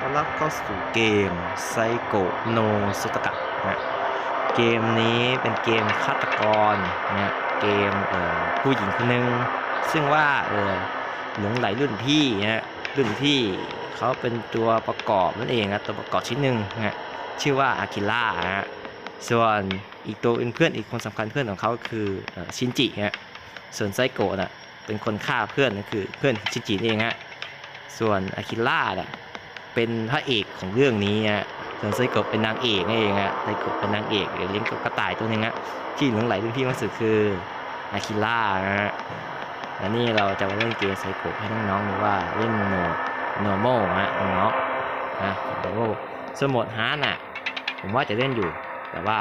ต้อนรับเข้าสู่เกมไซโกโนสุตกะนะเกมนี้เป็นเกมฆาตกรนะเกมเอ่อผู้หญิงคนหนึ่งซึ่งว่าเออหลงไหลรุ่นพี่นะรุ่นพี่เขาเป็นตัวประกอบนั่นเองนะตัวประกอบชิ้นหนึ่งนะชื่อว่าอากิล่านะส่วนอีกตัวเป็นเพื่อนอีกคนสำคัญเพื่อนของเขาคืออชินจินะส่วนไซโกะน่ะเป็นคนฆ่าเพื่อนนั่นคือเพื่อนชินจินี่เองฮะส่วนอากิล่าเนี่ย เป็นพระเอกของเรื่องนี้ฮะส่วนไซโกะเป็นนางเอกนั่นเองฮะไซโกะเป็นนางเอกเลี้ยงกับกระต่ายตัวนึงฮะที่หลงไหลรุ่นพี่มากสุดคืออากิล่านะฮะและนี่เราจะมาเล่นเกมไซโกะให้น้องๆดูว่าเล่นโนโนโมฮะน้องๆนะโนโมส่วนโหมดฮาร์ดน่ะผมว่าจะเล่นอยู่แต่ว่า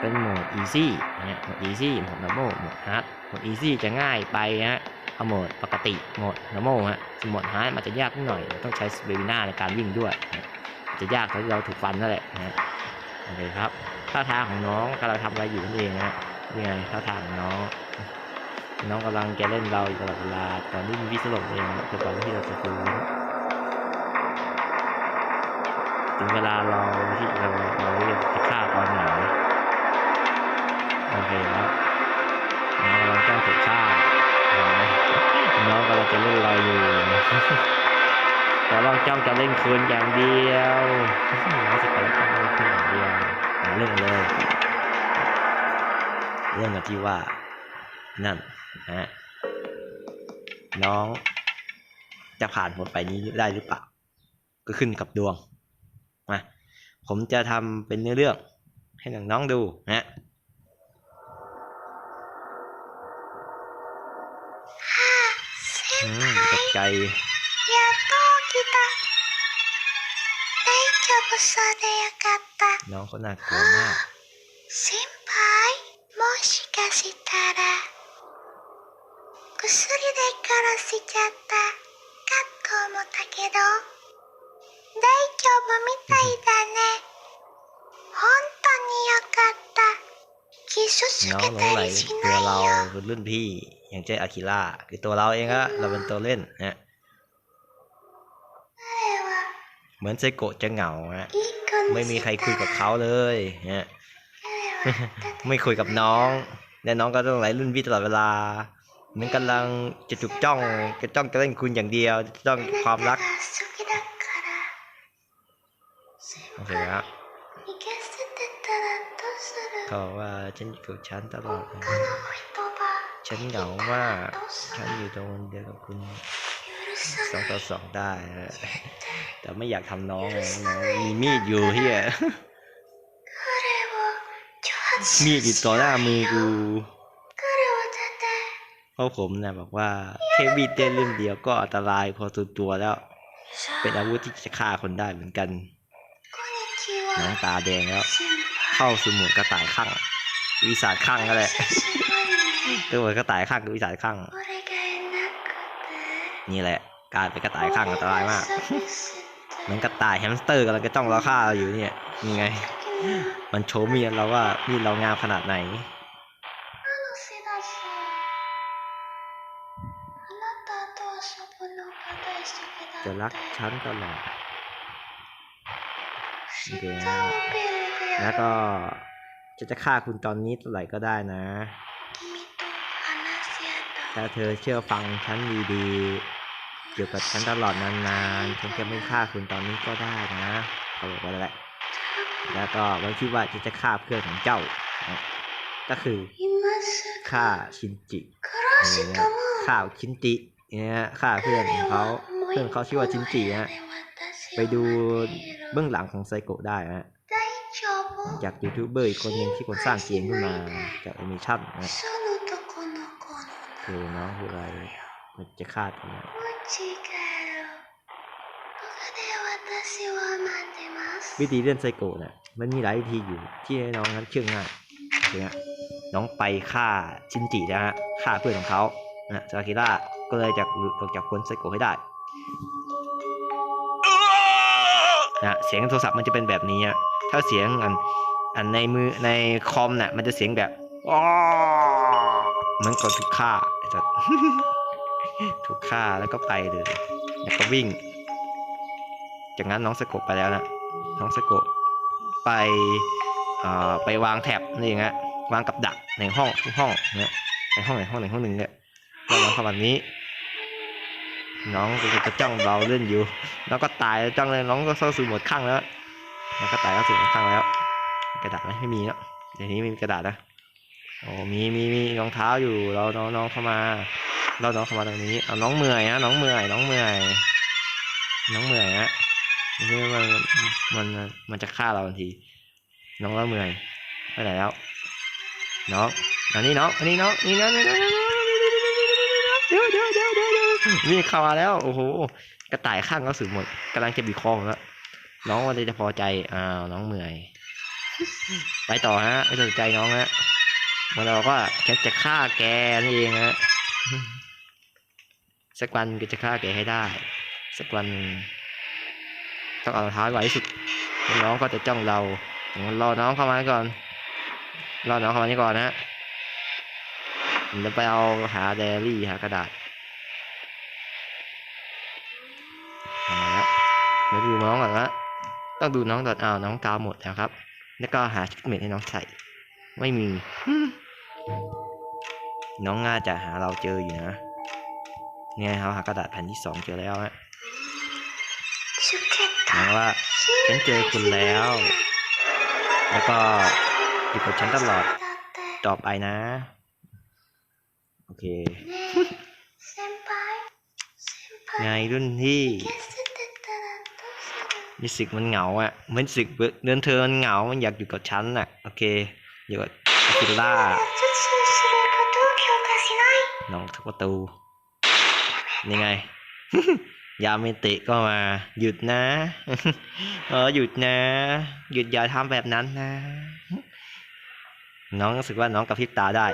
เป็นโหมด easy นะฮะโหมด easy โหมด normal โหมด hard โหมด easy จะง่ายไปฮะ เอาโหมดปกติโหมด normal ฮะส่วนโหมด hard มันจะยากนิดหน่อย ต้องใช้สเปริน่าในการวิ่งด้วย จะยากตอนที่เราถูกฟันนั่นแหละนะฮะโอเคครับท่าทางของน้องกำลังทำอะไรอยู่นั่นเองนะฮะนี่ไงท่าทางของน้อง น้องกำลังจะเล่นเราอยู่ตลอดเวลาตอนที่มีวิสลบเองนะจนกว่าที่เราจะฟื้นถึงเวลาเราที่เราเราจะฆ่าตอนไหนโอเคครับน้องกำลังจ้องถูกฆ่า น้องกำลังจะเล่นเราอยู่แต่เราจ้องจะเล่นคืนอย่างเดียวน้องจะกำลังจ้องเล่นคืนอย่างเดียวเรื่องเลย เรื่องกันที่ว่า นั่นนะฮะน้องจะผ่านผลไปนี้ได้หรือเปล่า ก็ขึ้นกับดวงมาผมจะทำเป็นเนื้อเรื่องให้น้องๆดูนะ มตกใจ やっと起きた大丈夫そうでよかった น้องเขาน่ากลัวมาก 心配もしかしたら薬で殺しちゃったかと思ったけど大丈夫みたいだね本当によかった傷つ น้อง け หลงไหล たりし ตัว ない เรา よ คือรุ่นพี่ อย่างเช่นอาคิล่าคือตัวเราเองอะเราเป็นตัวเล่นฮะเหมือนเซโกะจะเหงาฮะไม่มีใครคุยกับเขาเลยฮะไม่คุยกับน้องและน้องก็ต้องไหลรุ่นวีตลอดเวลามันกำลังจะจุกจ้องจะจ้องจะเล่นคุณอย่างเดียวจะจ้องความรักโอเคครับเขาว่าฉันอยู่กับฉันตลอด ฉันเหงามากฉันอยู่ตรงเดียวกับคุณสองต่อสองได้ แต่ไม่อยากทำน้องนะมีมีดอยู่เฮียมีดอยู่ต่อหน้ามือกูเพราะผมนะบอกว่าแค่มีดเต้นเล่มเดียวก็อันตรายพอตัวตัวแล้ว เป็นอาวุธที่จะฆ่าคนได้เหมือนกันน้องตาแดงแล้ว เข้าสมุนกระต่ายข้างวิสาข้างก็แหละ ก็เมันกระต่ายข้างกับวิสานข้าง นี่แหละ การเป็นกระต่ายข้างอันตรายมากมันกระต่ายแฮมสเตอร์กำลังจะจ้องเราฆ่าเราอยู่เนี่ยยังไง มันโชว์มียเราว่ามีเรางามขนาดไหนจะรักฉันตลอดโอเคแล้วก็จะจะฆ่าคุณตอนนี้เท่าไหร่ก็ได้นะ ถ้าเธอเชื่อฟังฉันดีๆ เกี่ยวกับฉันตลอดนานๆ ฉันจะไม่ฆ่าคุณตอนนี้ก็ได้นะ เขาบอกไปาอะไแล้วก็มันทีว่าจะจะฆ่าเพื่อนของเจ้า ก็คือฆ่าชินจิฆ่าชินจิเนี่ยฆ่าเพื่อนของเขาเพื่อนเขาชื่อว่าชินจิฮะไปดูเบื้องหลังของไซโกะได้ฮะจากยูทูบเบอร์อีกคนหนึ่งที่คนสร้างเกมขึ้นมาจากแอนิเมชั่นนะ คเคน้องคืออะไรมันจะฆ่าทำไมวิธีเล่นไซโกะเนี่ยมันมีหลายวิธีอยู่ที่ให้น้องนั้นเชื่องง่ายเนี่ยน้องไปฆ่าชินจินะฮะฆ่าเพื่อนของเขานะซาคิร่าก็เลยจากออกจากคนไซโกะให้ได้นะเสียงโทรศัพท์มันจะเป็นแบบนี้ถ้าเสียงอันอันในมือในคอมเนะ่ยมันจะเสียงแบบ มือนคนถูกฆ่าไอ้สัสถูกฆ่าแล้วก็ไปเลยแล้วก็วิ่ง จากนั้นน้องสโกะไปแล้วนะน้องสโกะไปไปวางแท็บนี่เองฮะวางกับดักในห้องทุกห้องเนี่ยในห้องไหนห้องไหนห้องหนึ่งเนี่ยแล้วน้องข้ามาแบบนี้ น้องก็จะจ้องเราเล่นอยู่ แล้วก็ตายจ้องเลยน้องก็เข้าสู่หมดข้างแล้วแล้วก็ตายเข้าสู่หมดข้างแล้ว กระดาษไหมไม่มีแล้วเดี๋ยวนี้ไม่มีกระดาษนะ โอ้มีมีมีรองเท้าอยู่ เราน้องน้องเข้ามา เราน้องเข้ามาตรงนี้ เอาน้องเมื่อยนะน้องเมื่อย น้องเมื่อย น้องเมื่อยนะนี่มันมันมันมันจะฆ่าเราทันที น้องเราเมื่อยไปไหนแล้ว น้องอันนี้น้องอันนี้น้องนี่น้องนี่น้องนี่น้อเดี๋ยวเดี๋ยวเดี๋ยวเดี๋ยวเดี๋ยวนี่เข้ามาแล้ว โอ้โห กระต่ายข้างก็สึกหมดกำลังจะบีบคอผมแล้ว น้องวันนี้จะพอใจ อ้าว น้องเมื่อย ไปต่อฮะ ไม่สนใจน้องฮะ มันเราก็ฉันจะฆ่าแกนี่เองฮะสักวันก็จะฆ่าแกให้ได้ สักวันหนึ่งต้องเอารองเท้าให้ไวที่สุดแล้วน้องก็จะจ้องเรางั้นรอน้องเข้ามาก่อนรอน้องเข้ามานี่ก่อนนะผมจะไปเอาหาไดอารี่หากระดาษเอามาแล้วเดี๋ยวดูน้องก่อนละต้องดูน้องก่อนอ้าวน้องกาวหมดแล้วครับ แล้วก็หาชุดเมทให้น้องใส่ ไม่มี น้องง่าจะหาเราเจออยู่นะเนี่ยเขาหากระดาษแผ่นที่สองเจอแล้วฮะนางว่าฉันเจอคุณแล้ว แล้วก็อยู่กับฉันตลอดตอบไปนะ โอเค ไงรุ่นที่รู้สึกมันเหงาอะมันรู้สึกเดินเธอมันเหงา มันอยากอยู่กับฉันอะ โอเค อยู่กับกิลล่าน้องทุกประตูนี่ไง ยาเมติก็มา หยุดนะ เออหยุดนะ หยุดอย่าทำแบบนั้นนะ น้องรู้สึกว่าน้องกระพริบตาได้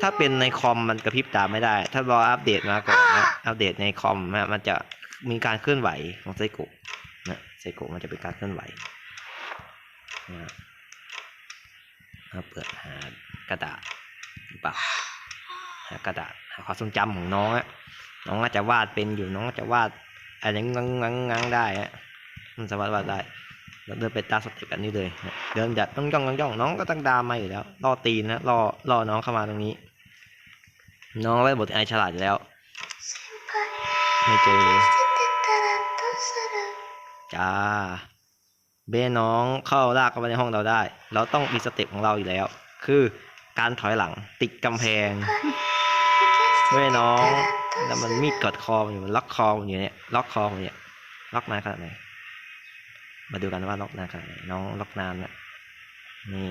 ถ้าเป็นในคอมมันกระพริบตาไม่ได้ ถ้ารออัปเดตมาก่อนนะ อัปเดตในคอมมันจะมีการเคลื่อนไหวของไซโกะนะไซโกะมันจะเป็นการเคลื่อนไหวนะ นะเปิดหากระดาษหรือเปล่าหากระดาษหาความทรงจำของน้องอะน้องอาจจะวาดเป็นอยู่น้องอาจจะวาดอะไรงั้งงังงังได้ฮะมันสามารถวาดได้เราเดินไปตาสติกันนี้เลย เดินจัดต้องจ้องย่องจ้องน้องก็ตั้งดามมาอยู่แล้วล่อตีนนะล่อล่อน้องเข้ามาตรงนี้ น้องได้บทไอฉลาดแล้ว ไม่เจอเลยจ้า เบน้องเข้าลากเข้าไปในห้องเราได้ เราต้องมีสเต็ปของเราอยู่แล้ว คือการถอยหลังติดกำแพงเว้น้องแล้วมันมีดกดคออยู่มันล็อกคออยู่เนี่ยล็อกคออยู่เนี่ยล็อกนานขนาดไหนมาดูกันว่าล็อกนานขนาดไหนน้องล็อกนานนะนี่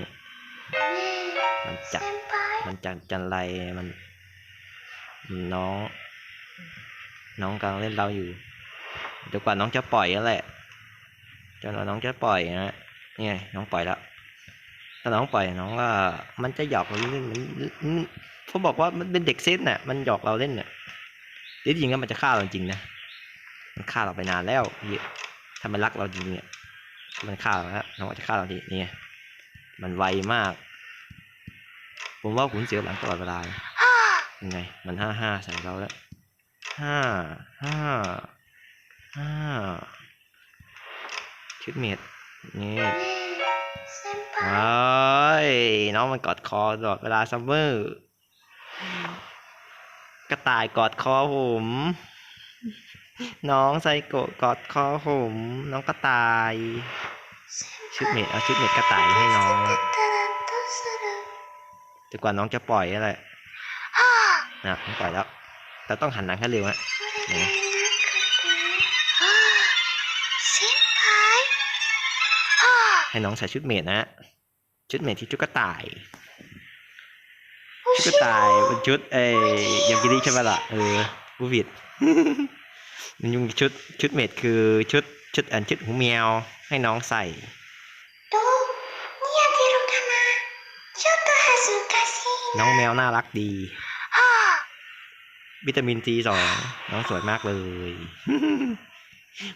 มันจับมันจับจันไรมันน้อง น้องกำลังเล่นเราอยู่จนกว่าน้องจะปล่อยนั่นแหละ จนกว่าน้องจะปล่อยนะนี่ไงน้องปล่อยแล้วถ้าน้องปล่อยน้องก็มันจะหยอกเราเล่นมันเขาบอกว่ามันเป็นเด็กเส้นน่ะ มันหยอกเราเล่นน่ะจริงๆแล้วมันจะฆ่าเราจริงนะมันฆ่าเราไปนานแล้วเยถ้ามันรักเราจริงเนี่ยมันฆ่าเราแล้วน้องจะฆ่าเราทีนี่มันไวมาก ผมว่าขุนเสียวหลังตลอดเวลานะはあยังไง มันห้าห้าใส่เราแล้วห้าห้าห้า ชุดเมดนี่เฮ้ยน้องมันกอดคอตลอดเวลาซัมเมอร์กระต่ายกอดคอผม น้องไซโกะกอดคอผม น้องกระต่าย ชุดเมดเอาชุดเมดกระต่ายให้น้องแต่กว่าน้องจะปล่อยอะไรนะปล่อยแล้วแต่ต้องหันหนังให้เร็วฮะ ให้น้องใส่ชุดเมดนะ ชุดเมดที่ชุดกระต่าย ชุดกระต่ายเป็นชุดเอ้ยังกินด้ใช่ไหมล่ะเออกูวิดมันยุ่งชุดชุดเมดคือชุดชุดอันชุดหูแมวให้น้องใส่น้องแมวน่ารักดีวิตามินซีสองน้องสวยมากเลย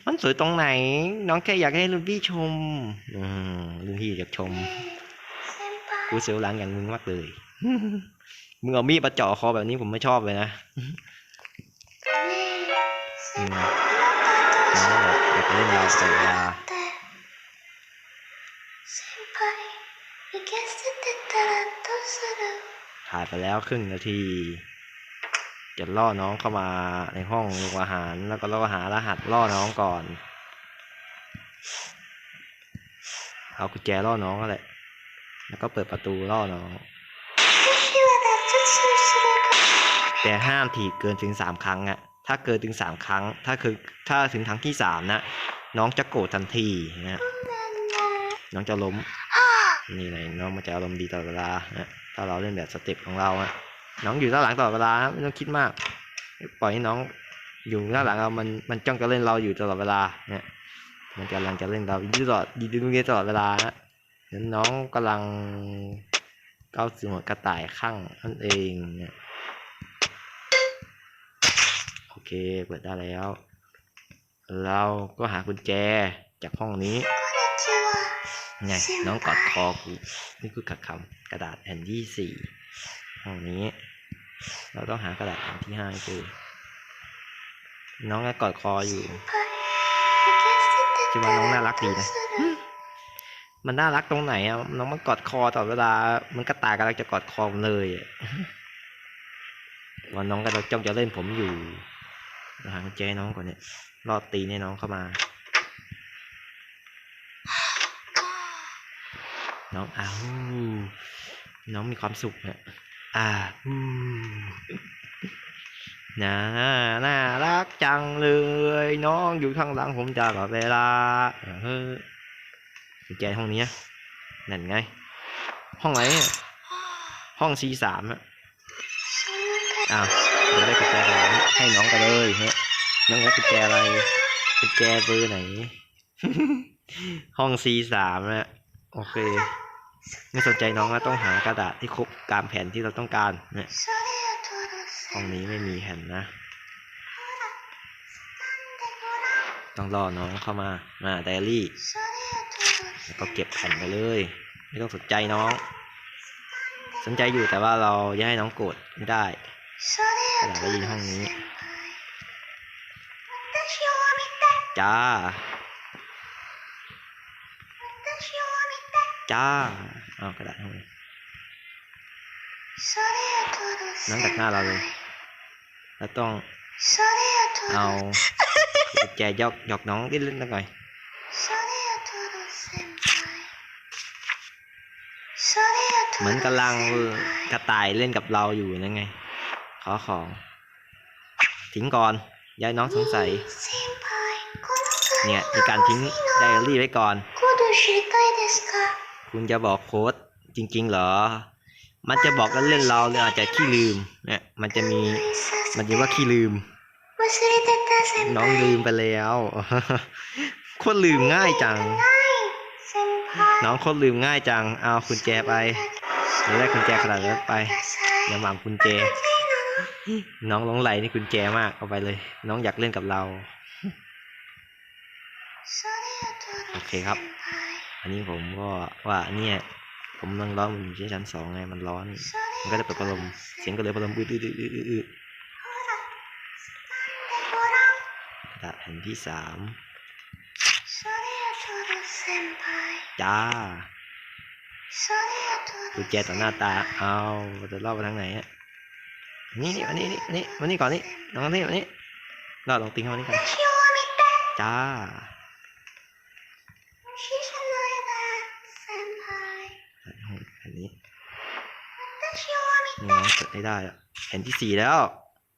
มันสวยตรงไหน น้องแค่อยากให้ลุงพี่ชมอืมลุงพี่อยากชม กูเสียวหลังอย่างมึงมากเลย มึงเอามีดมาเจาะคอแบบนี้ผมไม่ชอบเลยนะน้องแบบอยากเล่นเาแต่เวาถ่ายไปแล้วครึ่งนาที จะล่อน้องเข้ามาในห้องโรงอาหาร แล้วก็ล่อก็หารหัสล่อน้องก่อน เอากุญแจล่อน้องก็แหละ แล้วก็เปิดประตูล่อน้อง แต่ห้ามถีบเกินถึงสามครั้งอะถ้าเกินถึงสามครั้ง ถ้าคือถ้าถึงครั้งที่สามนะ น้องจะโกรธทันทีนะน้องจะล้ม นี่ไลยน้องมันจะอารมณ์ดีตลอดเวลานะถ้าเราเล่นแบบสเต็ปของเราอะ น้องอยู่ด้านหลังตลอดเวลาไม่ต้องคิดมาก ปล่อยให้น้องอยู่ด้านหลังเรา มันมันจ้องจะเล่นเราอยู่ตลอดเวลาเนี่ยมันกำลังจะเล่นเราอยู่ตลอดอยู่ตรงนี้ตลอดเวลานะเห็นน้องกำลังก้าวสู่หัวกระต่ายข้างนั่นเองเนี่ยโอเคเปิดได้แล้ว เราก็หากุญแจจากห้องนี้ไงน้องกอดคอกูนี่คือขัดคำกระดาษแผ่นที่สี่ ห้องนี้ เราต้องหากระดาษอันที่ห้าคือ น้องกอดคออยู่คิว่าน้องน่ารักดีนะมันน่ารักตรงไหนอะน้องมันกอดคอตลอดเวลา มันกระตากำลังจะกอดคอผมเลยวันน้องกำลังจ้องจะเล่นผมอยู่หากุญแน้องก่อนเนี่ยรอดตีให้น้องเข้ามา น้องอ้าวน้องมีความสุขเนี่ย อ่าอู้น่าน่ารักจังเลย น้องอยู่ข้างหลังผมตลอดเวลาเออกุญแจห้องนี้นะนั่นไง ห้องไหนห้อง C สามอะอ้าวเดี๋ยวได้กุญแจอะไรให้น้องกันเลยเฮ้ยน้องได้กุญแจอะไรกุญแจเบอร์ไหน ห้อง C สามอะโอเค ไม่สนใจน้องว่าต้องหากระดาษที่ครบตามแผนที่เราต้องการเนี่ยห้องนี้ไม่มีแผ่นนะ ต้องรอน้องเข้ามามาไดอารี่แล้วก็เก็บแผ่นไปเลย ไม่ต้องสนใจน้อง สนใจอยู่แต่ว่าเราอย่าให้น้องโกรธไม่ได้กระดาษไปยินห้องนี้จ้า จ้าเอากระดาษเข้าไปนั่งจากหน้าเราเลย แล้วต้องเอาแจยอกยอกน้องดิ้นเล่นหน่อยเหมือนกำลังกระต่ายเล่นกับเราอยู่นั่นไง ขอของทิ้งก่อนยายน้องสงสัย เนี่ยในการทิ้งไดอารี่ไว้ก่อน คุณจะบอกโค้ดจริง ๆ เหรอ มันจะบอกกันเล่นเราหรืออาจจะขี้ลืมเนี่ยมันจะมีมันจะว่าขี้ลืม น้องลืมไปแล้วโคตรลืมง่ายจัง น้องโคตรลืมง่ายจัง เอาคุณแจไปแล้วได้คุณแจขนาดนั้นไปอย่าหวังคุณแจ น้องหลงไหลนี่คุณแจมากเอาไปเลย น้องอยากเล่นกับเรา โอเคครับ อันนี้ผมก็ว่าเนี่ยผมนั่งร้อนมันอยู่ที่ชั้นสองไงมันร้อน มันก็จะเปิดพัดลมเสียงก็เลยพัดลมอืดอืดอืดอืดอืดกระดาษแผ่นที่สามจ้าดูแจต่อหน้าตา เอาจะลอบไปทางไหนอะนี่นี่อันนี้นี่อันนี้วันนี้ก่อนนี่น้องนี่วันนี้ลอดลองติงเข้ามานี่กันจ้า นี่นะเปิดให้ได้แผ่นที่สี่แล้ว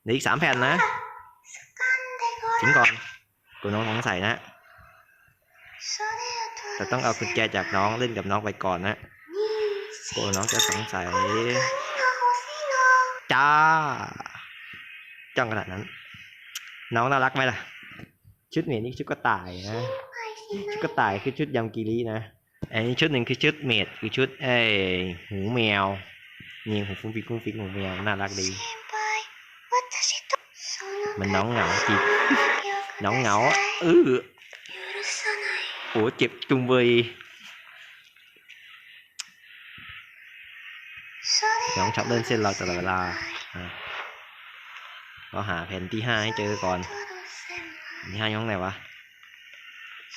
เหลืออีกสามแผ่นนะทิ้งก่อนกูน้องสงสัยนะแต่ต้องเอาคุญแกจากน้องเล่นกับน้องไปก่อนนะกูน้องจะสงสัยจ้าจ้องขนาดนั้น น้องน่ารักไหมล่ะ ชุดนี้นี่ชุดกระต่ายนะชุดกระต่ายคือชุดยำกิรีนะอันนี้ชุดหนึ่งคือชุดเมดคือชุดเอ้หูแมว เงีหูฟุ้งฟิกฟุ้งฟิกหูแมวน่ารักดี มันน้องเหงาจริน้องเหงาเออโอ้เจ็บจุงเบยน้องชอบเดินเส้นเราตลอดเวลาก็หาแผ่นที่ห้าให้เจอก่อนนี่ห้าย่องไหนวะ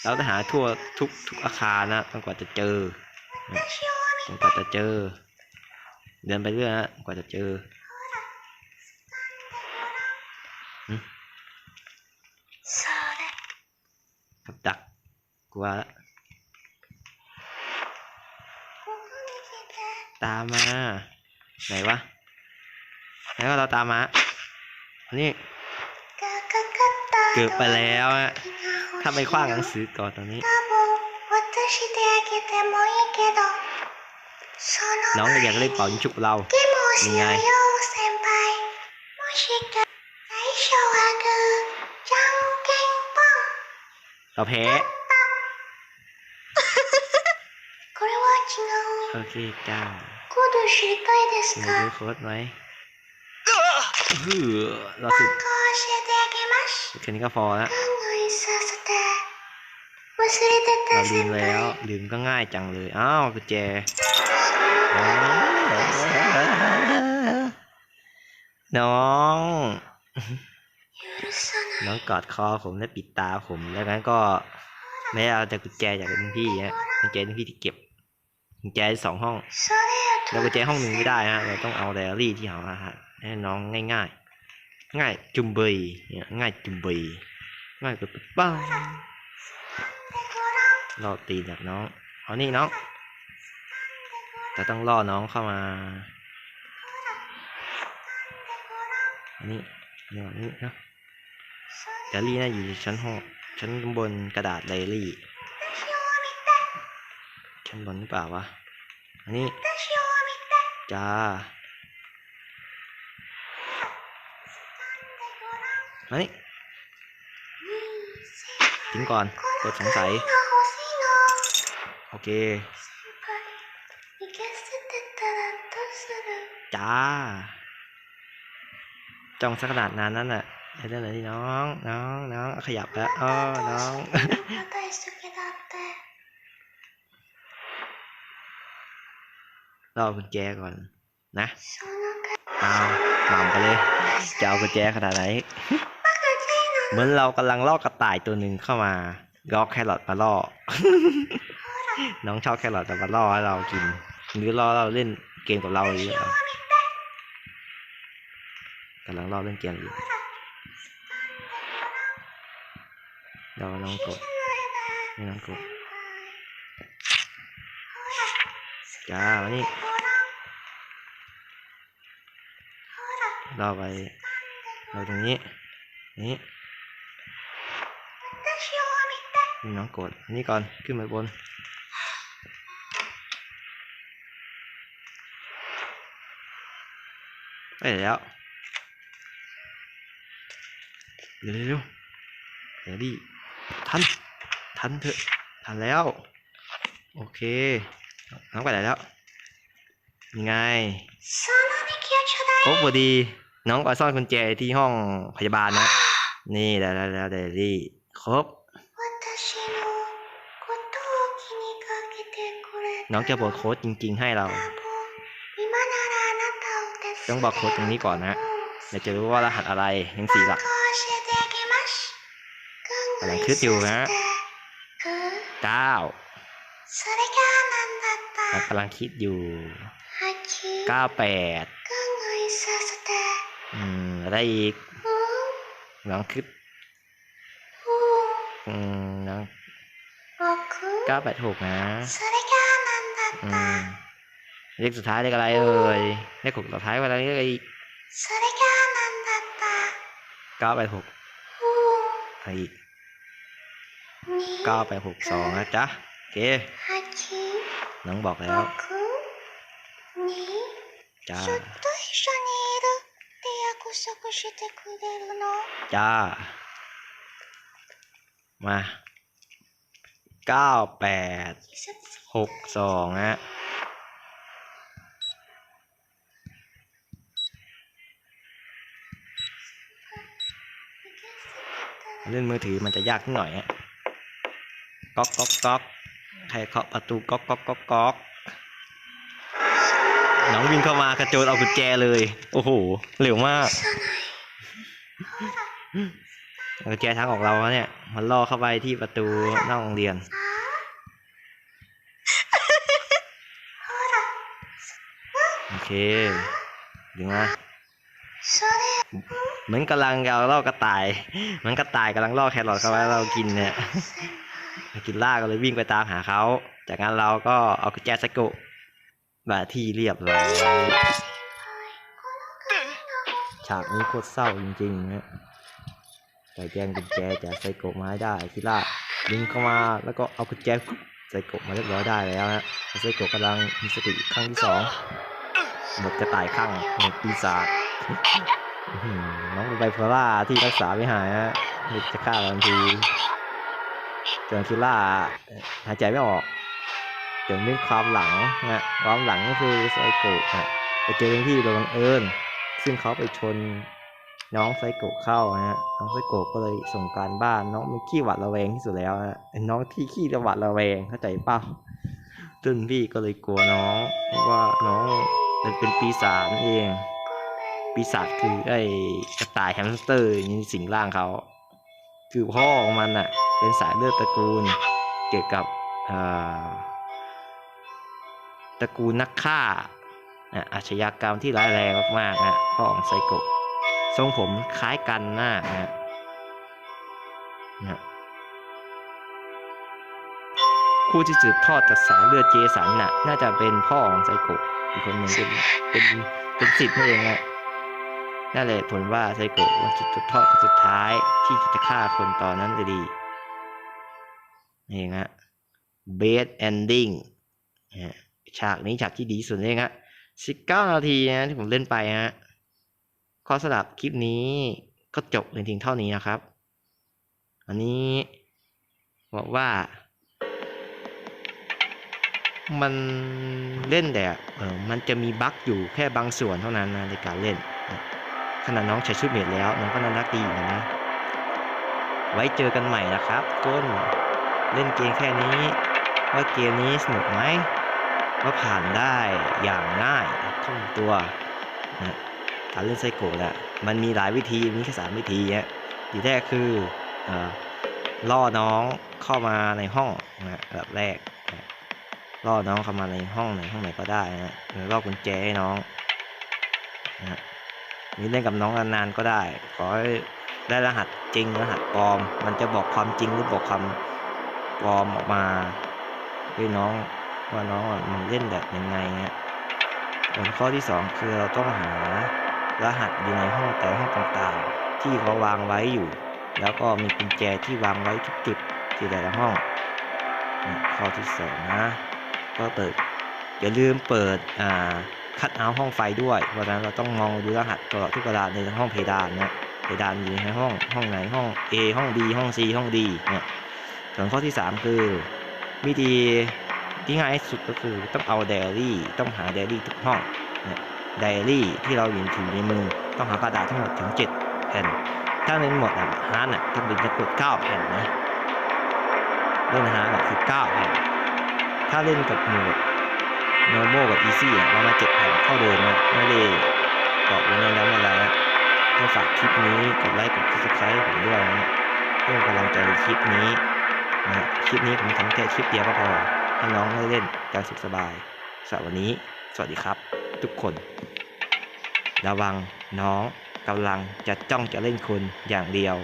เราจะหาทั่วทุกทุกอาคารนะต้องกว่าจะเจอต้องกว่าจะเจอ เดินไปเรื่อยฮะกว่าจะเจอกับดักกว่าตามมา ไหนวะไหนว่เราตามมาอันนี้เกือบไปแล้วฮะถ้าไมคว้างหนังสือก่อนตอนนี้ น้องก็อยากเล่นเป่ายิงฉุบเรายังไงเราแพ้โอเคเจ้ามีดูโค้ดไหมฮือเราสุดแค่นี้ก็พอแล้วเราลืมแล้วลืมก็ง่ายจังเลย อ้าวกุญแจ น้อง น้องกอดคอผมแล้วปิดตาผม แล้วนั้นก็ไม่เอาจากุญแจจากรุ่นพี่ฮะกุญแจรุ่นพี่ที่เก็บกุญแจสองห้องเรากุญแจห้องหนึ่งไม่ได้ฮะเราต้องเอาไดอารี่ที่หาฮะให้น้องง่ายง่ายง่ายจุมเบยง่ายจุมเบยง่ายกว่ป้าเราตีจากน้องเอานี่น้อง จะต้องล่อน้องเข้ามา อันนี้หนึ่งนี้เนาะแกลลี่น่าอยู่ชั้นหกชั้นบนกระดาษไดอลี่ ชั้นบนหรือเปล่าวะ อันนี้ จ้า อันนี้ทิ้งก่อน กดสงสัย โอเค จ้า จองสักขนาดนั้นนั่นแหละเรื่องอะไรที่น้อง น้อง น้อง ขยับแล้วอ๋อน้องรอคุญแจก่อน นะเอาหมำไปเลย จะเอากุญแจขนาดไหน เหมือนเรากำลังล่อกระต่ายตัวหนึ่งเข้ามาลอกแครอทมาล่อ น้องชอบแครอทแต่มาล่อให้เรากิน หรือล่อเราเล่นเกมกับเราอย่าำลังรอเล่นเกมอยู่เราลองกดนี่น้องกดจ้าวันี่เราไปเราตรงนี้นี้น้องกดนี่ก่อนขึ้นไปบนไปแล้ว เร็วเร็วแครี่ทัน ทันเถอะ ทันแล้ว โอเค น้องไปไหนแล้ว ยังไงโอ้พอดี น้องไปซ่อนกุญแจที่ห้องพยาบาลนะ นี่แล้วแล้วเดี๋ยลี่ ครบ น้องจะบอกโค้ดจริง ๆ ให้เรา ต้องบอกโค้ดตรงนี้ก่อนนะเดี๋ยวจะรู้ว่ารหัสอะไรยังสี่หลัก อะไรคิดอยู่ฮะเก้าเรากำลังคิดอยู่เก้าแปดอืมอะไรอีกลองคิดอืมลองเก้าแปดถูกนะอืมเลขสุดท้ายเลขอะไรเอ่ยเลขหกสุดท้ายอะไรเลขอะไรอีกเก้าแปดหกอะไรอีก เก้าไปหกสองนะจ๊ะโอเคน้องบอกแล้วจ้าจ้า มาเก้าแปดหกสองฮะเล่นมือถือมันจะยากนิดหน่อยฮะ ก๊อกก๊อกก๊อกใครเคาะประตูก๊อกก๊อกก๊อกก๊อกน้องวิ่งเข้ามากระโจนเอากุญแจเลย โอ้โหเร็วมากกุญแจทางออกเราเนี่ย มันล่อเข้าไปที่ประตูหน้าโรงเรียนโอเคดีมาเหมือนกำลังเราล่อกระต่าย มันกระต่ายกำลังล่อแครอทเข้าไปเรากินเนี่ย กินล่าก็เลยวิ่งไปตามหาเขา จากนั้นเราก็เอากุญแจสกุมาที่เรียบร้อยฉากนี้โคตรเศร้าจริงๆนะแต่แย่งกุญแจจากไซโกะมาให้ได้คิล่าดึงเข้ามาแล้วก็เอากุญแจไซโกะมาเรียบร้อยได้แล้วฮะไซโกะกำลังมีสติครั้งที่สองหมดกระต่ายข้างหมดปีศาจน้องไบโพล่าที่รักษาไม่หายฮะเด็กจะฆ่าทันที จนคิล่าหายใจไม่ออกจนด้วความหลังนะความหลังก็คือไซโกะนะไปเจอที่โดยบังเอิญซึ่งเขาไปชนน้องไซโกะเข้านะฮะน้องไซโกะก็เลยส่งการบ้านน้องมันขี้หวัดระแวงที่สุดแล้วนะไอ้น้องที่ขี้ระหวัดระแวงเข้าใจเปล่าจนพี่ก็เลยกลัวน้องเพราะว่าน้องมันเป็นปีศาจนั่นเอง ปีศาจคือไอ้กระต่ายแฮมสเตอร์นี่สิงร่างเขาคือพ่อของมันอะ เป็นสายเลือดตระกูลเกี่ยวกับตระกูลนักฆ่าอะอาชญากรรมที่ร้ายแรงมากๆนะพ่อของไซโกะทรงผมคล้ายกันมากนะนะผู้ที่สืบทอดจากสายเลือดเจสันน่ะ น่าจะเป็นพ่อของไซโกะอีกคนหนึ่งเป็นเป็นเป็นสิทธิ์นั่นเองนะนั่นแหละผลว่าไซโกะวันจุดจุดทอดคนสุดท้ายที่จะฆ่าคนตอนนั้นเลยดี นี่เองฮะ bad ending ฉากนี้ฉากที่ดีสุดเลยฮะสิบเก้านาทีนะที่ผมเล่นไปฮะข้อสลับคลิปนี้ก็จบเพียงเพียงเท่านี้นะครับ อันนี้บอกว่า มันเล่นแต่เออมันจะมีบั๊กอยู่แค่บางส่วนเท่านั้นนะในการเล่น ขนาดน้องใช้ชุดเมดแล้ว น้องก็น่ารักดีอยู่นะ ไว้เจอกันใหม่นะครับต้น เล่นเกมแค่นี้ ว่าเกมนี้สนุกไหมว่าผ่านได้อย่างง่ายคล่องตัวนะการเล่นไซโกะแหละมันมีหลายวิธีมีแค่สามวิธีฮะวิธีแรกคือเอ่อล่อน้องเข้ามาในห้องนะแบบแรกนะล่อน้องเข้ามาในห้องไหนห้องไหนก็ได้นะหรือล่อกุญแจให้น้องนะนี่เล่นกับน้องนานๆก็ได้ ขอให้ได้รหัสจริงรหัสปลอม มันจะบอกความจริงหรือบอกความ ปลอมออกมาด้วยน้องว่าน้องอะมันเล่นแบบยังไงฮะส่วนข้อที่สองคือเราต้องหารหัสอยู่ในห้องแต่ห้องต่างๆ ที่เขาวางไว้อยู่ แล้วก็มีกุญแจที่วางไว้ทุกจุดที่แต่ละห้องข้อที่สองนะก็เปิดอย่าลืมเปิดอ่าคัดเอาท์ห้องไฟด้วย เพราะฉะนั้นเราต้องมองดูรหัสตลอดทุกกระดานในห้องเพดานนะเพดานอยู่ในห้องห้องไหนห้อง A ห้อง B ห้อง C ห้อง D เนี่ย ส่วนข้อที่ 3 คือวิธีที่ง่ายสุดก็คือต้องเอาไดอารี่ต้องหาไดอารี่ทุกห้องเนี่ยไดอารี่ที่เราอยู่ถือในมือต้องหากระดาษทั้งหมดถึง 7 แผ่น ถ้าเล่นหมดอะฮาร์ดอะต้องเป็นจะกด 9 แผ่นนะเล่นฮาร์ดอะคือ9แผ่นถ้าเล่นกับหมด normal กับ easy อะเรามาเจ็ดแผ่นเท่าเดิมนะไม่ได้บอกไว้ในนั้นอะไรนะก็ฝากคลิปนี้กดไลค์กด subscribe ผมด้วยนะเพื่อกำลังใจคลิปนี้ นะคลิปนี้ผมทำแค่คลิปเดียวก็พอให้น้องได้เล่นการสุขสบายสำหรับวันนี้ สวัสดีครับ ทุกคน ระวังน้องกำลังจะจ้องจะเล่นคุณอย่างเดียว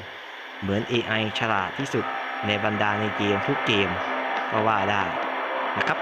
เหมือน AI ฉลาดที่สุดในบรรดาในเกมทุกเกมก็ว่าได้นะครับ